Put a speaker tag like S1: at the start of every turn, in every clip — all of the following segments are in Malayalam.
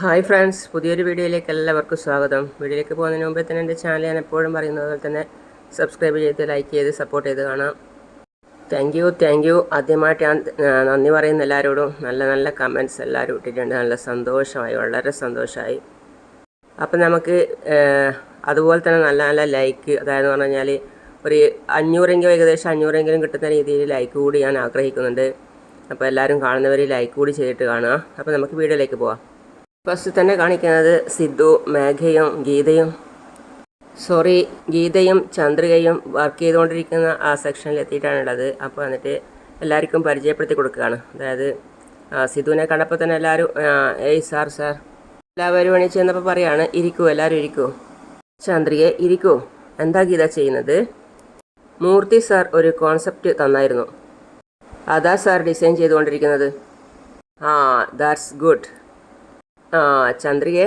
S1: ഹായ് ഫ്രണ്ട്സ് പുതിയൊരു വീഡിയോയിലേക്ക് എല്ലാവർക്കും സ്വാഗതം. വീഡിയോയിലേക്ക് പോകുന്നതിന് മുമ്പേ തന്നെ എന്റെ ചാനൽ ഞാൻ എപ്പോഴും പറയുന്നത് പോലെ തന്നെ സബ്സ്ക്രൈബ് ചെയ്ത് ലൈക്ക് ചെയ്ത് സപ്പോർട്ട് ചെയ്ത് കാണാം. താങ്ക് യു താങ്ക് യു ആദ്യമായിട്ട് ഞാൻ നന്ദി പറയുന്ന എല്ലാവരോടും നല്ല നല്ല കമന്റ്സ് എല്ലാവരും ഇട്ടിട്ടുണ്ട്. നല്ല സന്തോഷമായി വളരെ സന്തോഷമായി. അപ്പം നമുക്ക് അതുപോലെ തന്നെ നല്ല നല്ല ലൈക്ക് അതായത് പറഞ്ഞു കഴിഞ്ഞാൽ ഒരു അഞ്ഞൂറെങ്കിലും ഏകദേശം അഞ്ഞൂറെങ്കിലും കിട്ടുന്ന രീതിയിൽ ലൈക്ക് കൂടി ഞാൻ ആഗ്രഹിക്കുന്നുണ്ട്. അപ്പോൾ എല്ലാവരും കാണുന്നവർ ലൈക്ക് കൂടി ചെയ്തിട്ട് കാണുക. അപ്പോൾ നമുക്ക് വീഡിയോയിലേക്ക് പോവാം. ഫസ്റ്റ് തന്നെ കാണിക്കുന്നത് സിദ്ധു മേഘയും ഗീതയും. സോറി ഗീതയും ചന്ദ്രികയും വർക്ക് ചെയ്തുകൊണ്ടിരിക്കുന്ന ആ സെക്ഷനിൽ എത്തിയിട്ടാണുള്ളത്. അപ്പോൾ എന്നിട്ട് എല്ലാവർക്കും പരിചയപ്പെടുത്തി കൊടുക്കുകയാണ്. അതായത് സിദ്ധുവിനെ കണ്ടപ്പോൾ തന്നെ എല്ലാവരും ഏയ് സാർ സാർ എല്ലാവരും എണീച്ച് ചെന്നപ്പോൾ പറയാണ് ഇരിക്കൂ എല്ലാവരും ഇരിക്കൂ. ചന്ദ്രികയെ ഇരിക്കൂ. എന്താ ഗീത ചെയ്യുന്നത്? മൂർത്തി സാർ ഒരു കോൺസെപ്റ്റ് തന്നായിരുന്നു. അതാ സാർ ഡിസൈൻ ചെയ്തുകൊണ്ടിരിക്കുന്നത്. ആ ദാറ്റ്സ് ഗുഡ് ആ ചന്ദ്രികെ.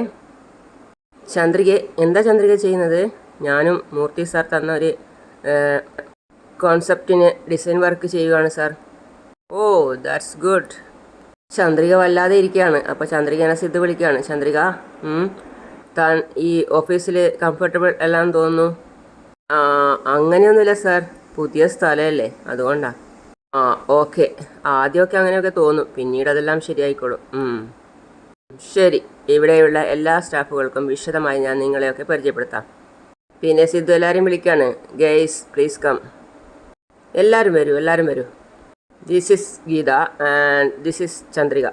S1: ചന്ദ്രികെ എന്താ ചന്ദ്രിക ചെയ്യുന്നത്? ഞാനും മൂർത്തി സാർ തന്ന ഒരു കോൺസെപ്റ്റിന് ഡിസൈൻ വർക്ക് ചെയ്യുകയാണ് sir. Oh that's good Chandrika വല്ലാതെ ഇരിക്കുകയാണ്. അപ്പോൾ ചന്ദ്രികനെ സിദ്ധ് വിളിക്കുകയാണ്. ചന്ദ്രിക താൻ ഈ ഓഫീസിൽ കംഫർട്ടബിൾ എല്ലാം തോന്നുന്നു. അങ്ങനെയൊന്നുമില്ല സാർ. പുതിയ സ്ഥലമല്ലേ അതുകൊണ്ടാണ് ആ ഓക്കെ. ആദ്യമൊക്കെ അങ്ങനെയൊക്കെ തോന്നും. പിന്നീട് അതെല്ലാം ശരിയായിക്കോളും. ശരി. ഇവിടെയുള്ള എല്ലാ സ്റ്റാഫുകൾക്കും വിശദമായി ഞാൻ നിങ്ങളെയൊക്കെ പരിചയപ്പെടുത്താം. പിന്നെ സിദ്ധു എല്ലാവരും വിളിക്കാണ്. Guys please come. എല്ലാവരും വരൂ എല്ലാവരും വരൂ. This is Geetha and this is Chandrika.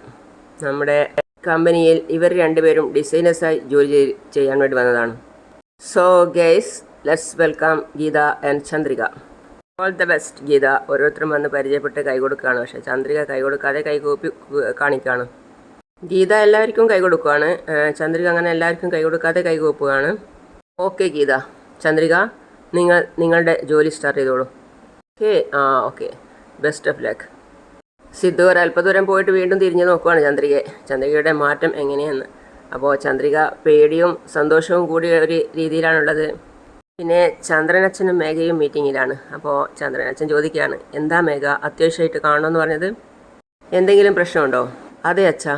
S1: നമ്മുടെ കമ്പനിയിൽ ഇവർ രണ്ടുപേരും ഡിസൈനേഴ്സായി ജോലി ചെയ്- ചെയ്യാൻ വേണ്ടി വന്നതാണ്. So guys let's welcome Geetha and Chandrika. All the best Geetha. ഓരോരുത്തരും വന്ന് പരിചയപ്പെട്ട് കൈ കൊടുക്കുകയാണ് പക്ഷേ ചന്ദ്രിക കൈ കൊടുക്കാതെ കൈ കൂപ്പി കാണിക്കുകയാണ്. ഗീത എല്ലാവർക്കും കൈ കൊടുക്കുകയാണ് ചന്ദ്രിക അങ്ങനെ എല്ലാവർക്കും കൈ കൊടുക്കാതെ കൈ കൊടുക്കുകയാണ് ഓക്കെ ഗീത. ചന്ദ്രിക നിങ്ങൾ നിങ്ങളുടെ ജോലി സ്റ്റാർട്ട് ചെയ്തോളൂ. ഓക്കെ ആ okay. Best of luck Sidhu ഒരു അല്പദൂരം പോയിട്ട് വീണ്ടും തിരിഞ്ഞു നോക്കുവാണ് ചന്ദ്രികയെ. ചന്ദ്രികയുടെ മാറ്റം എങ്ങനെയെന്ന്. അപ്പോൾ ചന്ദ്രിക പേടിയും സന്തോഷവും കൂടിയ ഒരു രീതിയിലാണുള്ളത്. പിന്നെ ചന്ദ്രനച്ഛനും മേഘയും മീറ്റിങ്ങിലാണ് അപ്പോൾ ചന്ദ്രനച്ഛൻ ചോദിക്കുകയാണ് എന്താ മേഘ? അത്യാവശ്യമായിട്ട് കാണണമെന്ന് പറഞ്ഞത്? എന്തെങ്കിലും പ്രശ്നമുണ്ടോ? അതെ അച്ഛാ.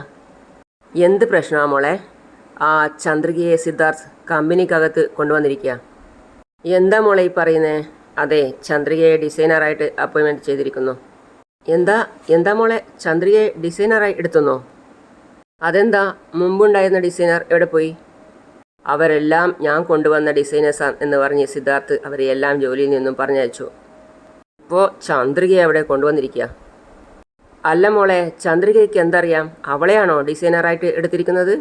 S1: എന്ത് പ്രശ്നമാണ് മോളെ? ആ ചന്ദ്രികയെ സിദ്ധാർത്ഥ് കമ്പനിക്കകത്ത് കൊണ്ടുവന്നിരിക്കുക എന്താ മോളെ ഈ പറയുന്നേ? അതെ ചന്ദ്രികയെ ഡിസൈനറായിട്ട് അപ്പോയിൻമെന്റ് ചെയ്തിരിക്കുന്നു. എന്താ എന്താ മോളെ? ചന്ദ്രികയെ ഡിസൈനറായി എടുത്തുന്നോ? അതെന്താ? മുമ്പുണ്ടായിരുന്ന ഡിസൈനർ എവിടെ പോയി? അവരെല്ലാം ഞാൻ കൊണ്ടുവന്ന ഡിസൈനേഴ്സാണ് എന്ന് പറഞ്ഞ് സിദ്ധാർത്ഥ് അവരെ എല്ലാം ജോലിയിൽ നിന്നും പറഞ്ഞയച്ചു. ഇപ്പോൾ ചന്ദ്രികയെ അവിടെ കൊണ്ടുവന്നിരിക്കുക അല്ല മോളെ ചന്ദ്രികയ്ക്ക് എന്തറിയാം? അവളെയാണോ ഡിസൈനറായിട്ട് എടുത്തിരിക്കുന്നത്?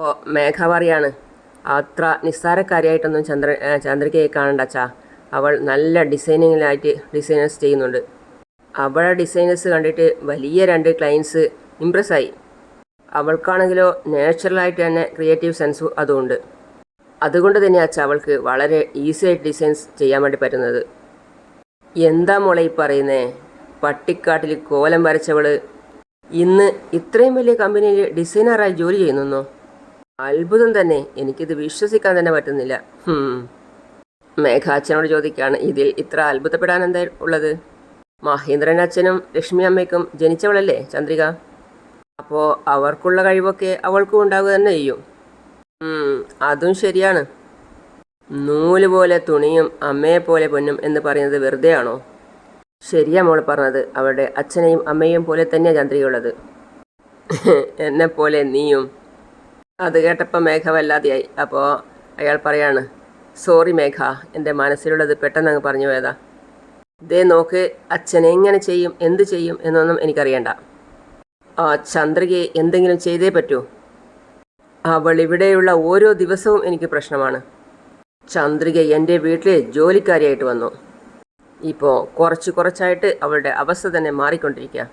S1: ഓ മേഘാവാറിയാണ്. അത്ര നിസ്സാരക്കാരിയായിട്ടൊന്നും ചന്ദ്ര ചന്ദ്രികയെ കാണണ്ട അച്ഛാ. അവൾ നല്ല ഡിസൈനിങ്ങിലായിട്ട് ഡിസൈനേഴ്സ് ചെയ്യുന്നുണ്ട്. അവളെ ഡിസൈനേഴ്സ് കണ്ടിട്ട് വലിയ രണ്ട് ക്ലയൻസ് ഇമ്പ്രസ്സായി. അവൾക്കാണെങ്കിലോ നാച്ചുറലായിട്ട് തന്നെ ക്രിയേറ്റീവ് സെൻസും അതുമുണ്ട് അതുകൊണ്ട് തന്നെ അച്ഛാ അവൾക്ക് വളരെ ഈസി ആയിട്ട് ഡിസൈൻസ് ചെയ്യാൻ വേണ്ടി പറ്റുന്നത്. എന്താ മോളെ ഈ പറയുന്നേ? പട്ടിക്കാട്ടിൽ കോലം വരച്ചവൾ. ഇന്ന് ഇത്രയും വലിയ കമ്പനിയിൽ ഡിസൈനറായി ജോലി ചെയ്യുന്നോ അത്ഭുതം തന്നെ. എനിക്കിത് വിശ്വസിക്കാൻ തന്നെ പറ്റുന്നില്ല. മേഘാച്ചനോട് ചോദിക്കുകയാണ് ഇതിൽ ഇത്ര അത്ഭുതപ്പെടാൻ എന്താ ഉള്ളത്? മഹേന്ദ്രൻ അച്ഛനും ലക്ഷ്മി അമ്മയ്ക്കും ജനിച്ചവളല്ലേ ചന്ദ്രിക? അപ്പോൾ അവർക്കുള്ള കഴിവൊക്കെ അവൾക്കും ഉണ്ടാവുക തന്നെ ചെയ്യും. അതും ശരിയാണ്. നൂൽ പോലെ തുണിയും അമ്മയെ പോലെ പൊന്നും എന്ന് പറയുന്നത് വെറുതെയാണോ? ശരിയാ മോൾ പറഞ്ഞത്. അവളുടെ അച്ഛനെയും അമ്മയും പോലെ ചന്ദ്രികയുള്ളത് എന്നെ പോലെ നീയും. അത് കേട്ടപ്പോൾ മേഘ വല്ലാതെയായി. അപ്പോൾ അയാൾ പറയാണ് സോറി മേഘ എന്റെ മനസ്സിലുള്ളത് പെട്ടെന്ന് അങ്ങ് പറഞ്ഞു പോയതാ. ദേ നോക്ക് അച്ഛൻ എങ്ങനെ ചെയ്യും എന്ത് ചെയ്യും എന്നൊന്നും എനിക്കറിയണ്ട. ആ ചന്ദ്രികയെ എന്തെങ്കിലും ചെയ്തേ പറ്റൂ. അവൾ ഇവിടെയുള്ള ഓരോ ദിവസവും എനിക്ക് പ്രശ്നമാണ്. ചന്ദ്രിക എന്റെ വീട്ടിലെ ജോലിക്കാരിയായിട്ട് വന്നു. ഇപ്പോൾ കുറച്ച് കുറച്ചായിട്ട് അവളുടെ അവസ്ഥ തന്നെ മാറിക്കൊണ്ടിരിക്കുക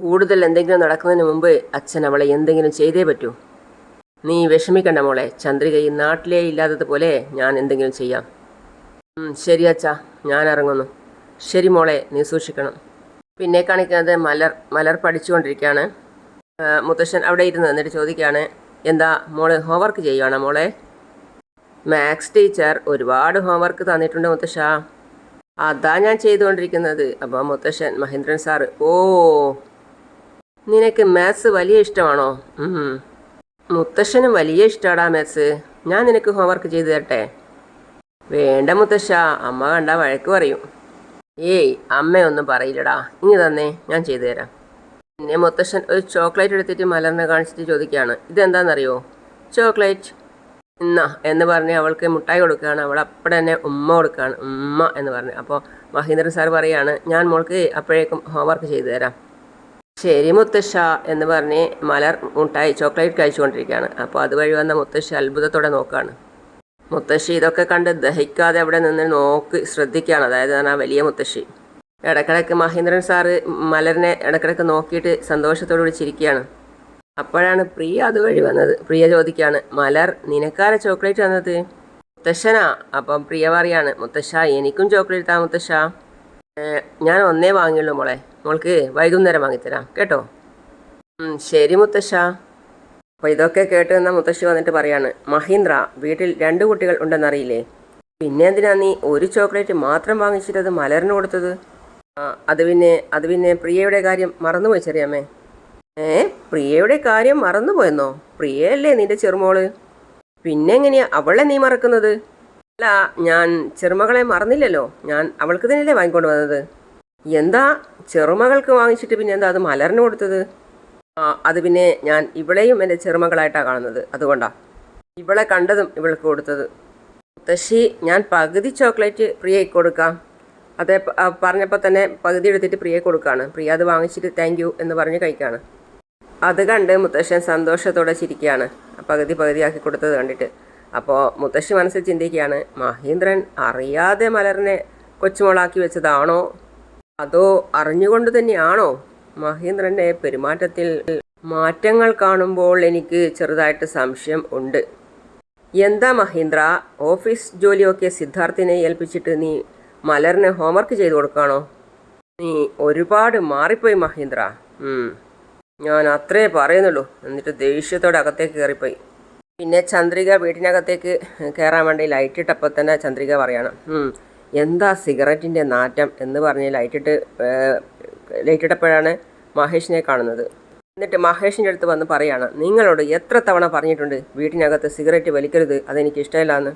S1: കൂടുതൽ എന്തെങ്കിലും നടക്കുന്നതിന് മുമ്പ് അച്ഛൻ അവളെ എന്തെങ്കിലും ചെയ്തേ പറ്റൂ. നീ വിഷമിക്കണ്ട മോളെ. ചന്ദ്രിക ഈ നാട്ടിലേ ഇല്ലാത്തതുപോലെ ഞാൻ എന്തെങ്കിലും ചെയ്യാം. ശരി അച്ഛാ. ഞാൻ ഇറങ്ങുന്നു. ശരി മോളെ നീ സൂക്ഷിക്കണം. പിന്നെ കാണിക്കുന്നത് മലർ മലർ പഠിച്ചുകൊണ്ടിരിക്കുകയാണ്. മുത്തശ്ശൻ അവിടെ ഇരുന്ന് എന്നിട്ട് ചോദിക്കുകയാണ് എന്താ മോൾ ഹോംവർക്ക് ചെയ്യുവാണോ മോളെ? മാത്സ് ടീച്ചർ ഒരുപാട് ഹോംവർക്ക് തന്നിട്ടുണ്ട് മുത്തശ്ശ. അതാ ഞാൻ ചെയ്തുകൊണ്ടിരിക്കുന്നത്. അപ്പോൾ മുത്തശ്ശൻ മഹേന്ദ്രൻ സാറ് ഓ നിനക്ക് മാത്സ് വലിയ ഇഷ്ടമാണോ. മുത്തശ്ശനും വലിയ ഇഷ്ടമാടാ മാത്സ് ഞാൻ നിനക്ക് ഹോംവർക്ക് ചെയ്തു തരട്ടെ? വേണ്ട മുത്തശ്ശ അമ്മ കണ്ട വഴക്ക് പറയും. ഏയ് അമ്മയൊന്നും പറയില്ലടാ. ഇനി തന്നേ ഞാൻ ചെയ്തു തരാം. പിന്നെ മുത്തശ്ശൻ ഒരു ചോക്ലേറ്റ് എടുത്തിട്ട് മലർന്ന് കാണിച്ചിട്ട് ചോദിക്കുകയാണ്. ഇതെന്താണെന്നറിയോ ചോക്ലേറ്റ്. ഇന്ന എന്ന് പറഞ്ഞ് അവൾക്ക് മുട്ടായി കൊടുക്കുകയാണ്. അവൾ അപ്പടെ തന്നെ ഉമ്മ കൊടുക്കുകയാണ്. ഉമ്മ എന്ന് പറഞ്ഞ്. അപ്പോൾ മഹീന്ദ്രൻ സാർ പറയാണ് ഞാൻ മോൾക്ക് അപ്പോഴേക്കും ഹോംവർക്ക് ചെയ്തു തരാം. ശരി മുത്തശ്ശ എന്ന് പറഞ്ഞ് മലർ മുട്ടായി ചോക്ലേറ്റ് കഴിച്ചുകൊണ്ടിരിക്കുകയാണ്. അപ്പോൾ അതുവഴി വന്ന മുത്തശ്ശി അത്ഭുതത്തോടെ നോക്കുകയാണ്. മുത്തശ്ശി ഇതൊക്കെ കണ്ട് ദഹിക്കാതെ അവിടെ നിന്ന് നോക്കി ശ്രദ്ധിക്കുകയാണ്. അതായത് ആ വലിയ മുത്തശ്ശി. ഇടക്കിടക്ക് മഹീന്ദ്രൻ സാറ് മലറിനെ ഇടക്കിടക്ക് നോക്കിയിട്ട് സന്തോഷത്തോടുകൂടി ചിരിക്കുകയാണ്. അപ്പോഴാണ് പ്രിയ അതുവഴി വന്നത്. പ്രിയ ചോദിക്കുകയാണ് മലർ നിനക്കാര ചോക്ലേറ്റ് തന്നത്? മുത്തശ്ശനാ. അപ്പം പ്രിയ പറയാണ് മുത്തശ്ശ എനിക്കും ചോക്ലേറ്റ് താ മുത്തശ്ശ. ഞാൻ ഒന്നേ വാങ്ങിയുള്ളൂ മോളെ. മോൾക്ക് വൈകുന്നേരം വാങ്ങിത്തരാം. കേട്ടോ? ശരി മുത്തശ്ശ. അപ്പോൾ ഇതൊക്കെ കേട്ട് നിന്ന മുത്തശ്ശി വന്നിട്ട് പറയാണ് മഹീന്ദ്ര വീട്ടിൽ രണ്ട് കുട്ടികൾ ഉണ്ടെന്നറിയില്ലേ? പിന്നെ എന്തിനാ നീ ഒരു ചോക്ലേറ്റ് മാത്രം വാങ്ങിച്ചിട്ടത് മലറിന് കൊടുത്തത്? അത് പിന്നെ അത് പിന്നെ പ്രിയയുടെ കാര്യം മറന്നുപോയി ചെറിയമ്മേ. ഏ പ്രിയയുടെ കാര്യം മറന്നുപോയെന്നോ? പ്രിയയല്ലേ നിന്റെ ചെറുമോൾ? പിന്നെ എങ്ങനെയാ അവളെ നീ മറക്കുന്നത്? അല്ല ഞാൻ ചെറുമകളെ മറന്നില്ലല്ലോ. ഞാൻ അവൾക്ക് തന്നെയല്ലേ വാങ്ങിക്കൊണ്ട് വന്നത്? എന്താ ചെറുമകൾക്ക് വാങ്ങിച്ചിട്ട് പിന്നെ എന്താ അത് മലറിന് കൊടുത്തത്? ആ അത് പിന്നെ ഞാൻ ഇവളെയും എന്റെ ചെറുമകളായിട്ടാണ് കാണുന്നത്. അതുകൊണ്ടാ. ഇവളെ കണ്ടതും ഇവൾക്ക് കൊടുത്തത്. മുത്തശ്ശി ഞാൻ പകുതി ചോക്ലേറ്റ് പ്രിയയ്ക്ക് കൊടുക്കാം. അതേ പറഞ്ഞപ്പോൾ തന്നെ പകുതി എടുത്തിട്ട് പ്രിയയ്ക്ക് കൊടുക്കുകയാണ് പ്രിയ അത് വാങ്ങിച്ചിട്ട് താങ്ക് എന്ന് പറഞ്ഞ് കഴിക്കുകയാണ് അത് കണ്ട് മുത്തശ്ശൻ സന്തോഷത്തോടെ ചിരിക്കുകയാണ്. പകുതി പകുതിയാക്കി കൊടുത്തത് കണ്ടിട്ട്. അപ്പോൾ മുത്തശ്ശി മനസ്സിൽ ചിന്തിക്കുകയാണ് മഹേന്ദ്രൻ അറിയാതെ മലറിനെ കൊച്ചുമോളാക്കി വെച്ചതാണോ? അതോ അറിഞ്ഞുകൊണ്ട് തന്നെയാണോ? മഹേന്ദ്രന്റെ പെരുമാറ്റത്തിൽ മാറ്റങ്ങൾ കാണുമ്പോൾ എനിക്ക് ചെറുതായിട്ട് സംശയം ഉണ്ട്. എന്താ മഹീന്ദ്ര ഓഫീസ് ജോലിയൊക്കെ സിദ്ധാർത്ഥിനെ ഏൽപ്പിച്ചിട്ട് നീ മലറിന് ഹോംവർക്ക് ചെയ്തു കൊടുക്കാണോ നീ ഒരുപാട് മാറിപ്പോയി മഹീന്ദ്ര. ഞാൻ അത്രേ പറയുന്നുള്ളൂ. എന്നിട്ട് ദേഷ്യത്തോടെ അകത്തേക്ക് കയറിപ്പോയി പിന്നെ ചന്ദ്രിക വീട്ടിനകത്തേക്ക് കയറാൻ വേണ്ടി ലൈറ്റ് ഇട്ടപ്പോൾ തന്നെ ചന്ദ്രിക പറയണം എന്താ സിഗരറ്റിന്റെ നാറ്റം? എന്ന് പറഞ്ഞ് ലൈറ്റിട്ട് ലൈറ്റ് ഇട്ടപ്പോഴാണ് മഹേഷിനെ കാണുന്നത്. എന്നിട്ട് മഹേഷിന്റെ അടുത്ത് വന്ന് പറയാണ് നിങ്ങളോട് എത്ര തവണ പറഞ്ഞിട്ടുണ്ട് വീട്ടിനകത്ത് സിഗരറ്റ് വലിക്കരുത് അതെനിക്ക് ഇഷ്ടമില്ലാന്ന്?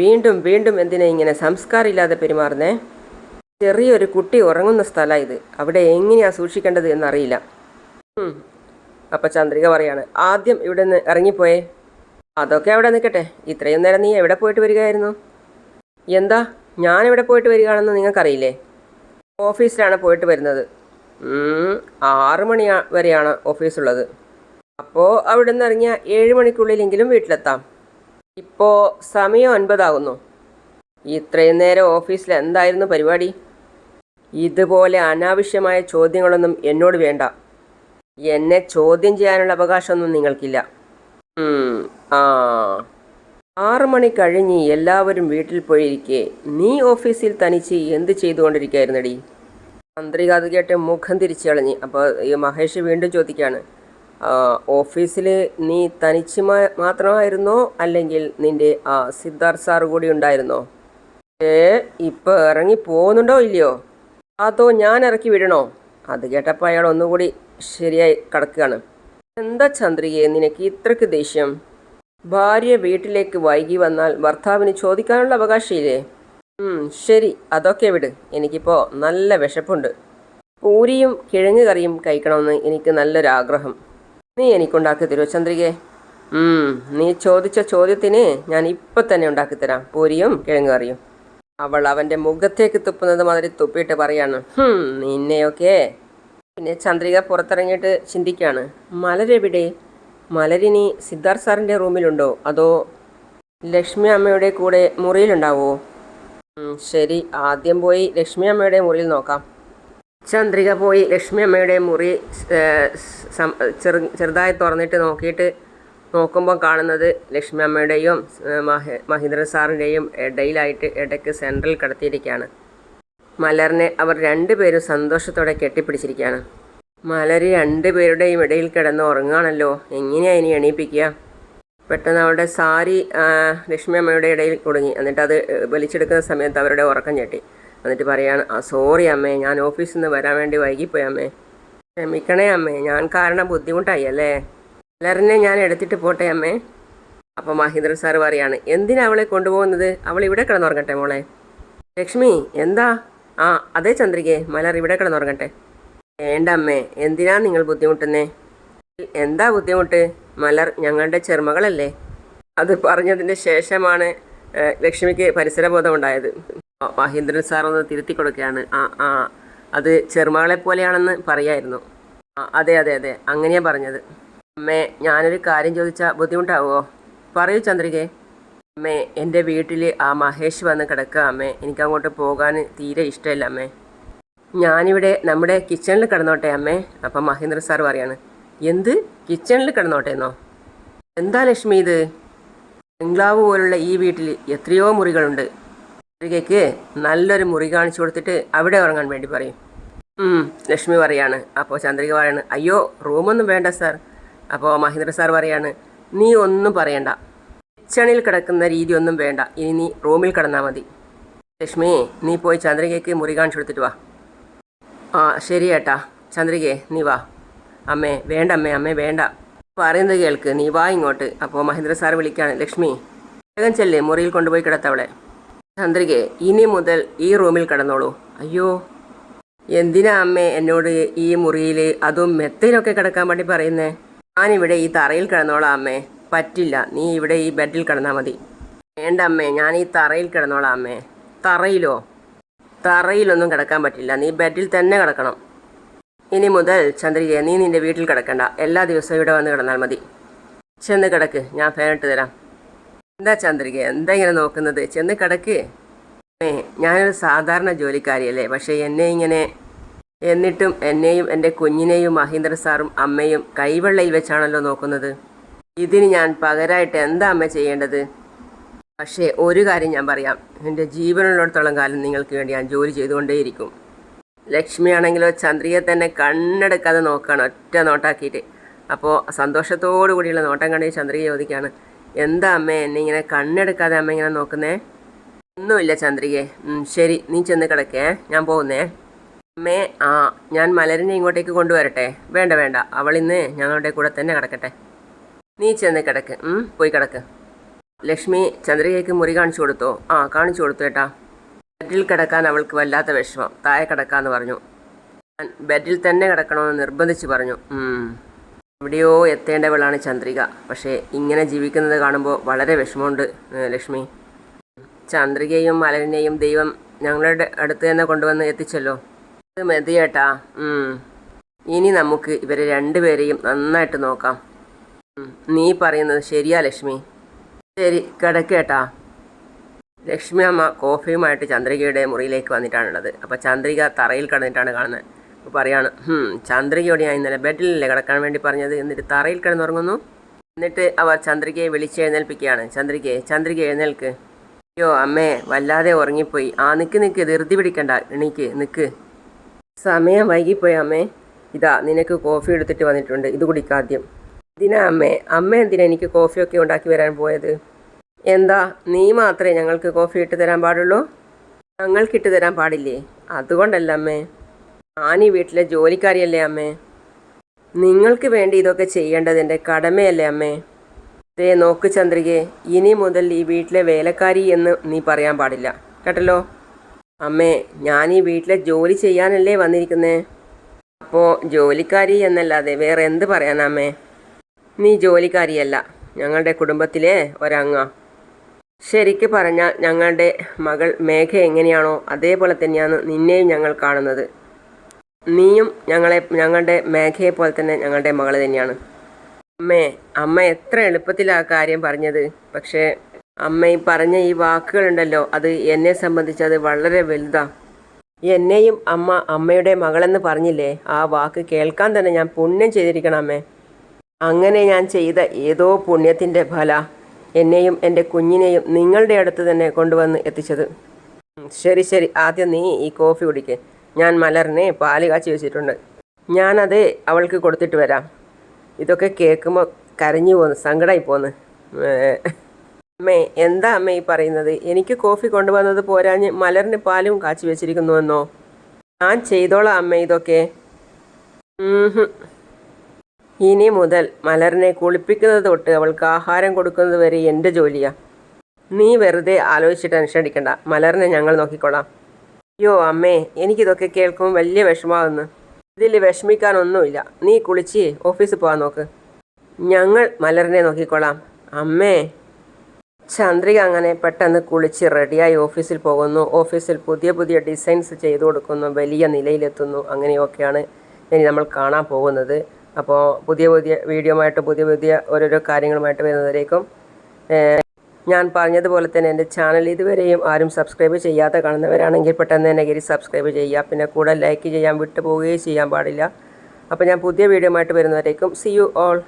S1: വീണ്ടും വീണ്ടും എന്തിനാ ഇങ്ങനെ സംസ്കാരമില്ലാതെ പെരുമാറുന്നേ? ചെറിയൊരു കുട്ടി ഉറങ്ങുന്ന സ്ഥലമാണ് ഇത്. അവിടെ എങ്ങനെയാണ് സൂക്ഷിക്കേണ്ടത് എന്നറിയില്ല. അപ്പം ചന്ദ്രിക പറയാണ് ആദ്യം ഇവിടെ നിന്ന് ഇറങ്ങിപ്പോയേ. അതൊക്കെ അവിടെ നിൽക്കട്ടെ. ഇത്രയും നേരം നീ എവിടെ പോയിട്ട് വരികയായിരുന്നു? എന്താ? ഞാൻ എവിടെ പോയിട്ട് വരികയാണെന്ന് നിങ്ങൾക്കറിയില്ലേ? ഓഫീസിലാണ് പോയിട്ട് വരുന്നത്. ആറ് മണി വരെയാണ് ഓഫീസുള്ളത്. അപ്പോൾ അവിടെ നിന്ന് ഇറങ്ങിയ ഏഴ് മണിക്കുള്ളിലെങ്കിലും വീട്ടിലെത്താം. ഇപ്പോൾ സമയം ഒൻപതാകുന്നു. ഇത്രയും നേരം ഓഫീസിൽ എന്തായിരുന്നു പരിപാടി? ഇതുപോലെ അനാവശ്യമായ ചോദ്യങ്ങളൊന്നും എന്നോട് വേണ്ട. എന്നെ ചോദ്യം ചെയ്യാനുള്ള അവകാശമൊന്നും നിങ്ങൾക്കില്ല. ആ. ആറ് മണി കഴിഞ്ഞ് എല്ലാവരും വീട്ടിൽ പോയിരിക്കെ. നീ ഓഫീസിൽ തനിച്ച് എന്ത് ചെയ്തുകൊണ്ടിരിക്കുകയായിരുന്നടി മന്ത്രി അത് കേട്ട് മുഖം തിരിച്ചു കളഞ്ഞ്. അപ്പോൾ ഈ മഹേഷ് വീണ്ടും ചോദിക്കുകയാണ് "ആ, ഓഫീസിൽ നീ തനിച്ച് മാത്രമായിരുന്നോ? അല്ലെങ്കിൽ നിന്റെ ആ സിദ്ധാർത്ഥ് സാറ് കൂടി ഉണ്ടായിരുന്നോ? ഏ ഇപ്പോൾ ഇറങ്ങി പോകുന്നുണ്ടോ ഇല്ലയോ? അതോ ഞാൻ ഇറക്കി വിടണോ? അത് കേട്ടപ്പോൾ അയാൾ ഒന്നുകൂടി ശരിയായി കിടക്കുകയാണ്. എന്താ ചന്ദ്രികയെ നിനക്ക് ഇത്രയ്ക്ക് ദേഷ്യം? ഭാര്യ വീട്ടിലേക്ക് വൈകി വന്നാൽ ഭർത്താവിന് ചോദിക്കാനുള്ള അവകാശമില്ലേ? ശരി അതൊക്കെ വിട്. എനിക്കിപ്പോൾ നല്ല വിശപ്പുണ്ട്. പൂരിയും കിഴങ്ങ് കറിയും കഴിക്കണമെന്ന് എനിക്ക് നല്ലൊരാഗ്രഹം. നീ എനിക്കുണ്ടാക്കി തരുമോ ചന്ദ്രികയെ നീ ചോദിച്ച ചോദ്യത്തിന് ഞാൻ ഇപ്പം തന്നെ ഉണ്ടാക്കിത്തരാം പൂരിയും കിഴങ്ങ് കറിയും അവൾ അവന്റെ മുഖത്തേക്ക് തുപ്പുന്നത് മാതിരി തുപ്പിയിട്ട് പറയാണ് "ഹും, നിന്നെയൊക്കെ. പിന്നെ ചന്ദ്രിക പുറത്തിറങ്ങിയിട്ട് ചിന്തിക്കുകയാണ് മലരെവിടെ മലരിനി സിദ്ധാർത്ഥ് സാറിന്റെ റൂമിലുണ്ടോ? അതോ ലക്ഷ്മി അമ്മയുടെ കൂടെ മുറിയിലുണ്ടാവോ? ശരി ആദ്യം പോയി ലക്ഷ്മി അമ്മയുടെ മുറിയിൽ നോക്കാം. ചന്ദ്രിക പോയി ലക്ഷ്മി അമ്മയുടെ മുറി ചെറു ചെറുതായി തുറന്നിട്ട് നോക്കിയിട്ട് നോക്കുമ്പോൾ കാണുന്നത് ലക്ഷ്മി അമ്മയുടെയും ഏഹ്, മഹേ മഹേന്ദ്രൻ സാറിന്റെയും ഇടയിലായിട്ട് ഇടയ്ക്ക് സെൻട്രൽ കിടത്തിയിരിക്കുകയാണ്. മലറിനെ അവർ രണ്ടുപേരും സന്തോഷത്തോടെ കെട്ടിപ്പിടിച്ചിരിക്കുകയാണ്. മലര് രണ്ടുപേരുടെയും ഇടയിൽ കിടന്ന് ഉറങ്ങുകയാണല്ലോ. എങ്ങനെയാണ് ഇനി എണീപ്പിക്കുക? പെട്ടെന്ന് അവരുടെ സാരി ലക്ഷ്മി അമ്മയുടെ ഇടയിൽ കുടുങ്ങി എന്നിട്ട് അത് വലിച്ചെടുക്കുന്ന സമയത്ത് അവരുടെ ഉറക്കം ഞെട്ടി. എന്നിട്ട് പറയാണ് ആ സോറി അമ്മേ ഞാൻ ഓഫീസിൽ നിന്ന് വരാൻ വേണ്ടി വൈകിപ്പോയി അമ്മേ. ക്ഷമിക്കണേ അമ്മേ ഞാൻ കാരണം ബുദ്ധിമുട്ടായി അല്ലേ? മലറിനെ ഞാൻ എടുത്തിട്ട് പോട്ടെ അമ്മേ. അപ്പോൾ മഹീന്ദ്രൻ സാർ പറയാണ് എന്തിനാ അവളെ കൊണ്ടുപോകുന്നത്? അവൾ ഇവിടെ കിടന്നുറങ്ങട്ടെ മോളെ. ലക്ഷ്മി എന്താ? ആ അതേ ചന്ദ്രികയെ മലർ ഇവിടെ കിടന്നുറങ്ങട്ടെ. വേണ്ട അമ്മേ എന്തിനാ നിങ്ങൾ ബുദ്ധിമുട്ടുന്നേ? എന്താ ബുദ്ധിമുട്ട്? മലർ ഞങ്ങളുടെ ചെറുമകളല്ലേ. അത് പറഞ്ഞതിന് ശേഷമാണ് ലക്ഷ്മിക്ക് പരിസരബോധം ഉണ്ടായത് മഹേന്ദ്രൻ സാർ ഒന്ന് തിരുത്തി കൊടുക്കുകയാണ്. ആ ആ അത് ചെറുമകളെ പോലെയാണെന്ന് പറയായിരുന്നു അതെ അതെ അതെ അങ്ങനെയാണ് പറഞ്ഞത്. അമ്മേ ഞാനൊരു കാര്യം ചോദിച്ചാൽ ബുദ്ധിമുട്ടാവുമോ പറയൂ ചന്ദ്രികെ. അമ്മേ എന്റെ വീട്ടിൽ ആ മഹേഷ് വന്ന് കിടക്കുക അമ്മേ. എനിക്ക് അങ്ങോട്ട് പോകാൻ തീരെ ഇഷ്ടമില്ല അമ്മേ. ഞാനിവിടെ നമ്മുടെ കിച്ചണിൽ കിടന്നോട്ടെ അമ്മേ. അപ്പം മഹേന്ദ്ര സാർ പറയാണ് എന്ത്? കിച്ചണിൽ കിടന്നോട്ടെ എന്നോ എന്താ ലക്ഷ്മി ഇത്? ബംഗ്ലാവ് പോലുള്ള ഈ വീട്ടിൽ എത്രയോ മുറികളുണ്ട്. ചന്ദ്രികയ്ക്ക് നല്ലൊരു മുറി കാണിച്ചു കൊടുത്തിട്ട് അവിടെ ഉറങ്ങാൻ വേണ്ടി പറയും. ലക്ഷ്മി പറയാണ്. അപ്പോൾ ചന്ദ്രിക പറയാണ് അയ്യോ റൂമൊന്നും വേണ്ട സാർ. അപ്പോൾ മഹേന്ദ്ര സാർ പറയാണ് നീ ഒന്നും പറയണ്ട. കിച്ചണിൽ കിടക്കുന്ന രീതി ഒന്നും വേണ്ട. ഇനി നീ റൂമിൽ കിടന്നാൽ മതി. ലക്ഷ്മി നീ പോയി ചന്ദ്രികയ്ക്ക് മുറി കാണിച്ചു കൊടുത്തിട്ട് വാ. ആ ശരി ഏട്ടാ. ചന്ദ്രികയെ നീ വാ. അമ്മേ വേണ്ട അമ്മേ അമ്മേ വേണ്ട. പറയുന്നത് കേൾക്ക്. നീ വാ ഇങ്ങോട്ട്. അപ്പോൾ മഹേന്ദ്ര സാർ വിളിക്കാണ് ലക്ഷ്മി വേഗം ചെല്ലേ. മുറിയിൽ കൊണ്ടുപോയി കിടത്തവളെ ചന്ദ്രികയെ ഇനി മുതൽ ഈ റൂമിൽ കിടന്നോളൂ. അയ്യോ. എന്തിനാ അമ്മേ എന്നോട് ഈ മുറിയിൽ അതും മെത്തയിലൊക്കെ കിടക്കാൻ വേണ്ടി പറയുന്നേ? ഞാനിവിടെ ഈ തറയിൽ കിടന്നോളാം അമ്മേ. പറ്റില്ല. നീ ഇവിടെ ഈ ബെഡിൽ കിടന്നാൽ മതി. വേണ്ട അമ്മേ. ഞാൻ ഈ തറയിൽ കിടന്നോളാം അമ്മേ. തറയിലോ? തറയിലൊന്നും കിടക്കാൻ പറ്റില്ല. നീ ബെഡിൽ തന്നെ കിടക്കണം. ഇനി മുതൽ ചന്ദ്രികയെ നീ നിന്റെ വീട്ടിൽ കിടക്കണ്ട. എല്ലാ ദിവസവും ഇവിടെ വന്ന് കിടന്നാൽ മതി. ചെന്ന് കിടക്ക്. ഞാൻ ഫാനിട്ട് തരാം. എന്താ ചന്ദ്രിക? എന്താ ഇങ്ങനെ നോക്കുന്നത്? ചെന്ന് കിടക്ക്. ഞാനൊരു സാധാരണ ജോലിക്കാരിയല്ലേ. പക്ഷേ എന്നെ ഇങ്ങനെ എന്നിട്ടും എന്നെയും എന്റെ കുഞ്ഞിനെയും മഹീന്ദ്ര സാറും അമ്മയും കൈവെള്ളയിൽ വെച്ചാണല്ലോ നോക്കുന്നത്. ഇതിന് ഞാൻ പകരമായിട്ട് എന്താ അമ്മ ചെയ്യേണ്ടത്? പക്ഷേ ഒരു കാര്യം ഞാൻ പറയാം. എന്റെ ജീവനുള്ളിടത്തോളം കാലം നിങ്ങൾക്ക് വേണ്ടി ഞാൻ ജോലി ചെയ്തുകൊണ്ടേയിരിക്കും. ലക്ഷ്മിയാണെങ്കിലോ ചന്ദ്രിയെ തന്നെ കണ്ണെടുക്കാതെ നോക്കുകയാണ് ഒറ്റ നോട്ടാക്കിയിട്ട്. അപ്പോൾ സന്തോഷത്തോടു കൂടിയുള്ള നോട്ടം കണ്ടി ചന്ദ്രിക ചോദിക്കുകയാണ് എന്താ അമ്മേ എന്നെ ഇങ്ങനെ കണ്ണെടുക്കാതെ അമ്മ ഇങ്ങനെ നോക്കുന്നേ? ഒന്നുമില്ല ചന്ദ്രികയെ ശരി നീ ചെന്ന് കിടക്കേ. ഞാൻ പോകുന്നേ അമ്മേ ആ ഞാൻ മലരിനെ ഇങ്ങോട്ടേക്ക് കൊണ്ടുവരട്ടെ. വേണ്ട വേണ്ട. അവൾ ഇന്ന് ഞങ്ങളുടെ കൂടെ തന്നെ കിടക്കട്ടെ. നീ ചെന്ന് കിടക്ക്. പോയി കിടക്ക്. ലക്ഷ്മി ചന്ദ്രികയ്ക്ക് മുറി കാണിച്ചു കൊടുത്തോ? ആ കാണിച്ചു കൊടുത്തു കേട്ടാ. ബെഡിൽ കിടക്കാൻ അവൾക്ക് വല്ലാത്ത വിഷമം. താഴെ കിടക്കാന്ന് പറഞ്ഞു. ഞാൻ ബെഡിൽ തന്നെ കിടക്കണമെന്ന് നിർബന്ധിച്ച് പറഞ്ഞു. എവിടെയോ എത്തേണ്ടവളാണ് ചന്ദ്രിക. പക്ഷേ ഇങ്ങനെ ജീവിക്കുന്നത് കാണുമ്പോൾ വളരെ വിഷമമുണ്ട് ലക്ഷ്മി. ചന്ദ്രികയും മലരിനെയും ദൈവം ഞങ്ങളുടെ അടുത്ത് തന്നെ കൊണ്ടുവന്ന് എത്തിച്ചല്ലോ. മതി ചേട്ടാ ഇനി നമുക്ക് ഇവരെ രണ്ടുപേരെയും നന്നായിട്ട് നോക്കാം. നീ പറയുന്നത് ശരിയാ ലക്ഷ്മി. ശരി കിടക്കേട്ടാ ലക്ഷ്മി അമ്മ കോഫിയുമായിട്ട് ചന്ദ്രികയുടെ മുറിയിലേക്ക് വന്നിട്ടാണുള്ളത്. അപ്പോൾ ചന്ദ്രിക തറയിൽ കിടന്നിട്ടാണ് കാണുന്നത്. അപ്പോൾ പറയാണ് ചന്ദ്രികയോട് ഞാൻ ഇന്നലെ ബെഡിലല്ലേ കിടക്കാൻ വേണ്ടി പറഞ്ഞത്? എന്നിട്ട് തറയിൽ കിടന്നുറങ്ങുന്നു. എന്നിട്ട് അവർ ചന്ദ്രികയെ വിളിച്ച് എഴുന്നേൽപ്പിക്കുകയാണ്. ചന്ദ്രികയെ ചന്ദ്രിക എഴുന്നേൽക്ക്. അയ്യോ അമ്മേ വല്ലാതെ ഉറങ്ങിപ്പോയി. ആ നിക്ക് നിക്ക് ധൃതി പിടിക്കണ്ട. എണീക്ക് നിക്ക്. സമയം വൈകിപ്പോയി അമ്മേ. ഇതാ നിനക്ക് കോഫി എടുത്തിട്ട് വന്നിട്ടുണ്ട്. ഇത് കുടിക്കാദ്യം എന്തിനാ അമ്മേ? അമ്മ എന്തിനാ എനിക്ക് കോഫിയൊക്കെ ഉണ്ടാക്കി വരാൻ പോയത്? എന്താ നീ മാത്രമേ ഞങ്ങൾക്ക് കോഫി ഇട്ട് തരാൻ പാടുള്ളൂ? ഞങ്ങൾക്ക് ഇട്ട് തരാൻ പാടില്ലേ? അതുകൊണ്ടല്ല അമ്മേ. ഞാൻ ഈ വീട്ടിലെ ജോലിക്കാരിയല്ലേ അമ്മേ? നിങ്ങൾക്ക് വേണ്ടി ഇതൊക്കെ ചെയ്യേണ്ടത് എന്റെ കടമയല്ലേ അമ്മേ? ദേ നോക്ക് ചന്ദ്രികെ ഇനി മുതൽ ഈ വീട്ടിലെ വേലക്കാരി എന്ന് നീ പറയാൻ പാടില്ല. കേട്ടല്ലോ? അമ്മേ ഞാൻ ഈ വീട്ടിലെ ജോലി ചെയ്യാനല്ലേ വന്നിരിക്കുന്നേ? അപ്പോൾ ജോലിക്കാരി എന്നല്ലാതെ വേറെ എന്ത് പറയാനാ അമ്മേ? നീ ജോലിക്കാരിയല്ല ഞങ്ങളുടെ കുടുംബത്തിലെ ഒരംഗ. ശരിക്ക് പറഞ്ഞാൽ ഞങ്ങളുടെ മകൾ മേഘ എങ്ങനെയാണോ അതേപോലെ തന്നെയാണ് നിന്നെയും ഞങ്ങൾ കാണുന്നത്. നീയും ഞങ്ങളെ ഞങ്ങളുടെ മേഘയെ പോലെ തന്നെ ഞങ്ങളുടെ മകൾ തന്നെയാണ്. അമ്മേ അമ്മ എത്ര എളുപ്പത്തിലാ കാര്യം പറഞ്ഞത്. പക്ഷേ അമ്മ ഈ പറഞ്ഞ ഈ വാക്കുകളുണ്ടല്ലോ അത് എന്നെ സംബന്ധിച്ച് അത് വളരെ വലുതാ. എന്നെയും അമ്മ അമ്മയുടെ മകളെന്ന് പറഞ്ഞില്ലേ ആ വാക്ക് കേൾക്കാൻ തന്നെ ഞാൻ പുണ്യം ചെയ്തിരിക്കണം അമ്മേ. അങ്ങനെ ഞാൻ ചെയ്ത ഏതോ പുണ്യത്തിന്റെ ഫല എന്നെയും എന്റെ കുഞ്ഞിനെയും നിങ്ങളുടെ അടുത്ത് തന്നെ കൊണ്ടുവന്ന് എത്തിച്ചത്. ശരി ശരി. ആദ്യം നീ ഈ കോഫി കുടിക്ക്. ഞാൻ മലറിനെ പാൽ കാച്ചി വെച്ചിട്ടുണ്ട്. ഞാനത് അവൾക്ക് കൊടുത്തിട്ട് വരാം. ഇതൊക്കെ കേൾക്കുമ്പോൾ കരഞ്ഞു പോന്ന് സങ്കടമായി പോന്ന്. അമ്മേ എന്താ അമ്മ ഈ പറയുന്നത്? എനിക്ക് കോഫി കൊണ്ടുവന്നത് പോരാഞ്ഞ് മലറിന് പാലും കാച്ചി വെച്ചിരിക്കുന്നുവെന്നോ? ഞാൻ ചെയ്തോളാം അമ്മ ഇതൊക്കെ. ഇനി മുതൽ മലറിനെ കുളിപ്പിക്കുന്നത് തൊട്ട് അവൾക്ക് ആഹാരം കൊടുക്കുന്നത് വരെ എന്റെ ജോലിയാ. നീ വെറുതെ ആലോചിച്ച് ടെൻഷൻ അടിക്കണ്ട. മലറിനെ ഞങ്ങൾ നോക്കിക്കോളാം അയ്യോ അമ്മേ എനിക്കിതൊക്കെ കേൾക്കുമ്പോൾ വലിയ വിഷമാവുന്നു ഇതിൽ വിഷമിക്കാനൊന്നുമില്ല. നീ കുളിച്ച് ഓഫീസിൽ പോകാൻ നോക്ക്. ഞങ്ങൾ മലറിനെ നോക്കിക്കോളാം അമ്മേ. ചന്ദ്രിക അങ്ങനെ പെട്ടെന്ന് കുളിച്ച് റെഡിയായി ഓഫീസിൽ പോകുന്നു. ഓഫീസിൽ പുതിയ പുതിയ ഡിസൈൻസ് ചെയ്തു കൊടുക്കുന്നു. വലിയ നിലയിലെത്തുന്നു. അങ്ങനെയൊക്കെയാണ് ഇനി നമ്മൾ കാണാൻ പോകുന്നത്. അപ്പോൾ പുതിയ പുതിയ വീഡിയോയുമായിട്ട് പുതിയ പുതിയ ഓരോരോ കാര്യങ്ങളുമായിട്ട് വരുന്നതിലേക്കും ഞാൻ പറഞ്ഞതുപോലെ തന്നെ എന്റെ ചാനൽ ഇതുവരെയും ആരും സബ്സ്ക്രൈബ് ചെയ്യാതെ കാണുന്നവരാണെങ്കിൽ പെട്ടെന്ന് തന്നെ കയറി സബ്സ്ക്രൈബ് ചെയ്യുക. പിന്നെ കൂടെ ലൈക്ക് ചെയ്യാൻ വിട്ടു പോവുകയും ചെയ്യാൻ പാടില്ല. അപ്പോൾ ഞാൻ പുതിയ വീഡിയോയുമായിട്ട് വരുന്നവരേക്കും സി യു ഓൾ